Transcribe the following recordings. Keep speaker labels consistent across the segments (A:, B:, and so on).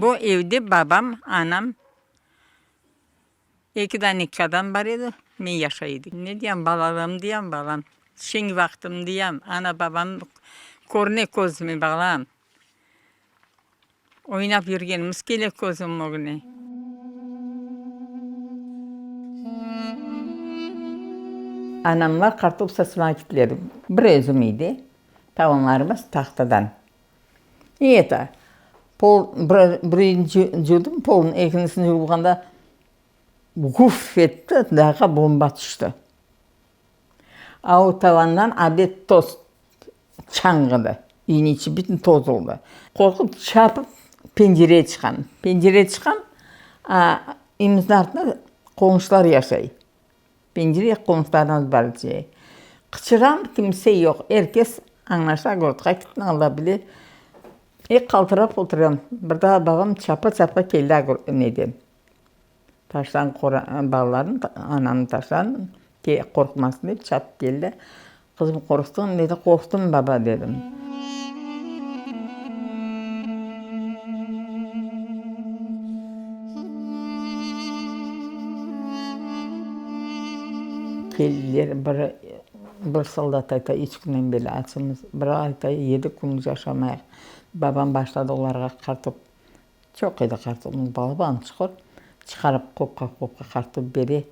A: Bu evde babam, anam, iki tane adam var idi. Ben yaşaydık. Ne diyeyim balalım diyeyim balam. Şimdi vaktim diyeyim. Ana babam korne közümü balam. Oynap yürgenimiz kele közüm o güne. Anamlar kartop satmaya gittiler. Bir özüm idi. Tavanlarımız tahtadan. İyi пол біреуін жудым полын екіншісін жеу болғанда гуф етті дағы бомба түсті ау табаннан обед тоз шаңғыды үйінің іші бүтін тозылды қорқып шапып пенжере шыққан пенжере шыққан а үйіміздің артында қоңшылар яшай пенжере қоңшыларымыз бар қычырам кімсе жоқ еркес аңнаша городқа кеткен алла біле и қалтырап отырам бірда бағам чапа чапа келді неден таштан балаларын ананы таштан қорқмасын деп шап келді қызым қорықтың деді қорықтым баба дедім келділер бірі бір солдат айта ешкімнен бері атсымыз бір айта еді күн жашамай бабам баштады оларға картоп жоқ еді картоптың балабан чұқыр шығарып қопқа қопқа картоп бере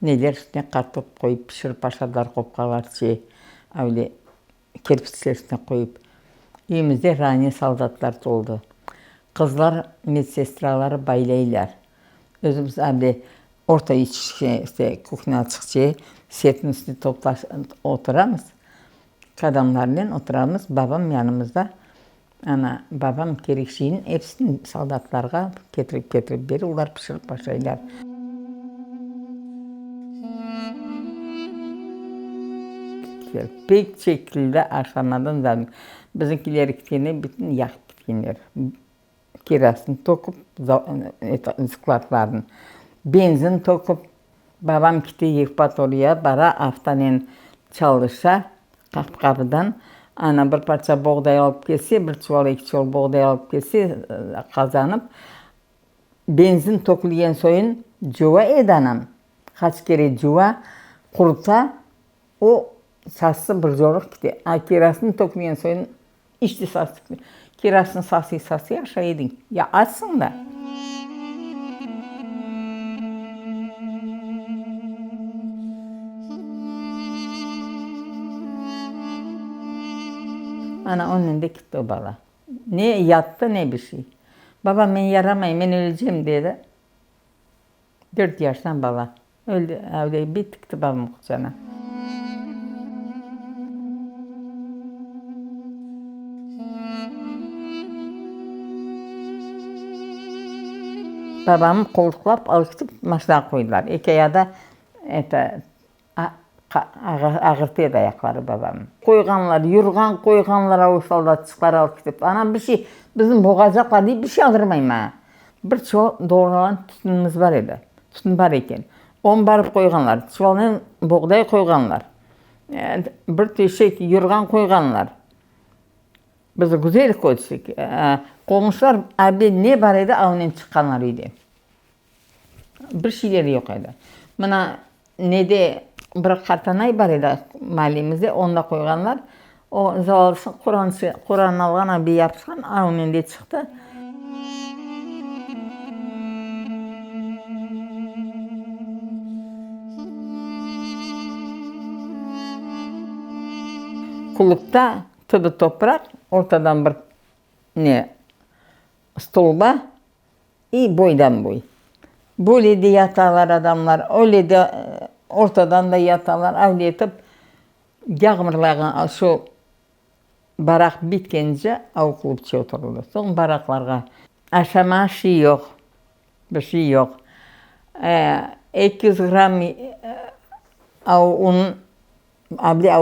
A: нелер үстіне картоп қойып пішіріп ашадар қопқалар же әуле кірпіштер үстіне қойып үйімізде рани солдаттар толды қыздар медсестралар байлайлар өзіміз әбде орта кухня шықшы setin üstü toplaş, oturamız. Kadınlarla oturamız. Babam yanımızda. Ana babam kerikşinin hepsini soldatlarga getirip getirip beri ular pişirip başlaylar. Pek şekilde aşamadan da bizimkiler ikisini bütün yak bitkinler. Kirasını tokup, e, e, zıklatlarını, benzin tokup, babam gitti Yevpatoriya bara haftanen çalışa kapı kapıdan ana bir parça buğday alıp kelse, bir çuval iki çuval buğday alıp kelse kazanıp benzin toklayan soyun juva edanam. Kaç kere juva kurta o sası bir zorluk gitti. A kirasını toklayan soyun içti sası. Kirasını sası aşağı edin. Ya açsın da. Ana onun önünde gitti bala. Ne yattı ne bir şey. Baba ben yaramayayım, ben öleceğim dedi. Dört yaştan bala. Öldü, öyle bir tıktı babam kucağına. Babamı koltuklap alıştıp maşına koydular. İki ya da ete, ağırtıyor ayakları babam. Koyganlar, yurgan koyganlara o soldatçıklar alıp gidip. Anam bir şey, bizim boğacaklar diye bir şey aldırmayayım ha. Bir çoğu doğralan tütünümüz var idi. Tütün var iken. On barıp koyganlar, çuvalın buğday koyganlar. Yani bir teşek yurgan koyganlar. Biz güzel koyduk. Komşular abi ne var idi, avnen çıkanlar idi. Bir şeyleri yok idi. Buna ne de bir kartanay var idi mahallemizde, onda koyganlar. O zavallısı Kur'an Kur'an algan abi yapışkan, avnen de çıktı. Kulüpte tıdı toprak, ortadan bir ne stolba, i boydan boy. Böyle de yatalar adamlar, ортадан да яталар әулетіп яғмырлаған сол барақ біткенше ау клубче отырылды сол барақларға ашама ши жоқ бір ши жоқ екі жүз грамм ау әбде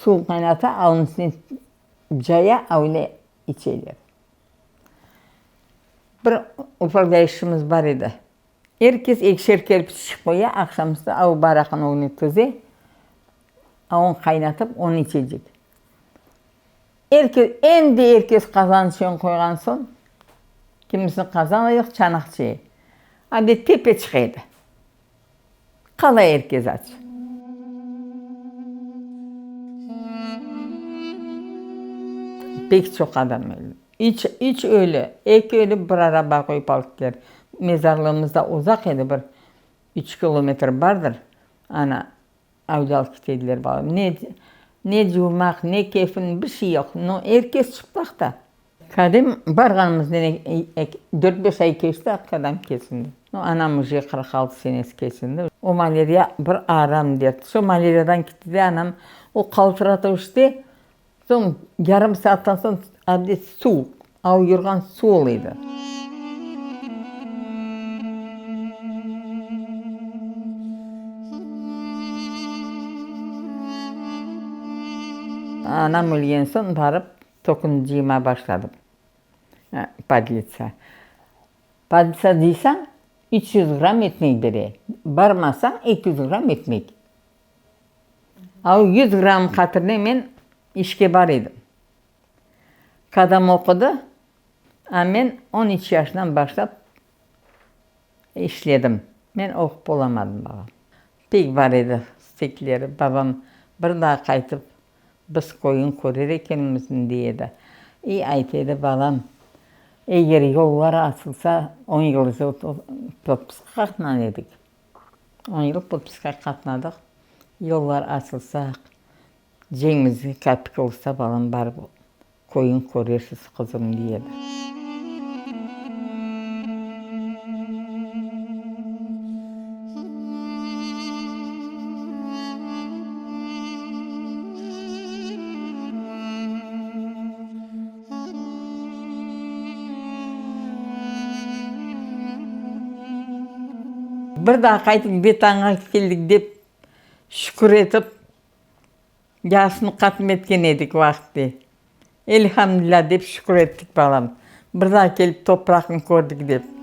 A: су қайната ауның үстінен жая әуле ішеді бір управляющийіміз бар еді Herkes ekşer kerpiç koya, akşamüstü av barakın onu tuzu, avun kaynatıp onu içecek. Herkes, endi herkes kazançını koygan son, kimisi kazanıyor, çanakçıyı. Hadi tepe çıkıydı. Kala herkes aç. Pek çok adam öldü. Hiç, hiç öyle. Ek öyle bir araba koyup aldılar. Mezarlığımızda uzak idi bir 3 kilometre vardır. Ana alıp gittiler bana. Ne, ne yumak, ne keyfin bir şey yok. No, herkes çıplak da. Kadim barganımız ne 4-5 ay geçti kadam kesindi. No, anamızı 46 senesi kesindi. O malariya bir aram derdi. Şu malariyadan gitti de anam o kaltıratıştı. Son yarım saatten sonra adli su, av yurgan su oluydu. Anam ölgen son barıp tokuncuyuma başladım. Ha, Padlitsa. Padlitsa deysen 300 gram ekmek beri. Barmasan 200 gram ekmek. Av 100 gram hatırlı men işke bar edim. Kadam okudu. Men 13 yaşından başlap işledim. Men okup olamadım babam. Pek var edi istekleri. Babam bir daha biz koyun korir ekenimizin diyedi. İyi aytedi balam. Eğer yollar açılsa 10 yıl potpuska katlanıyorduk. 10 yıl potpuska katladık. Yollar açılsa, cengimiz kapık olsa balam barıp koyun korursiz kızım diyedi. бірде қайтып бетаңа келдік деп шүкір етіп жасын қатым еткен едік уақытты. Эльхамдулилля деп шүкір еттік балам. Бірде келіп топырағын көрдік деп.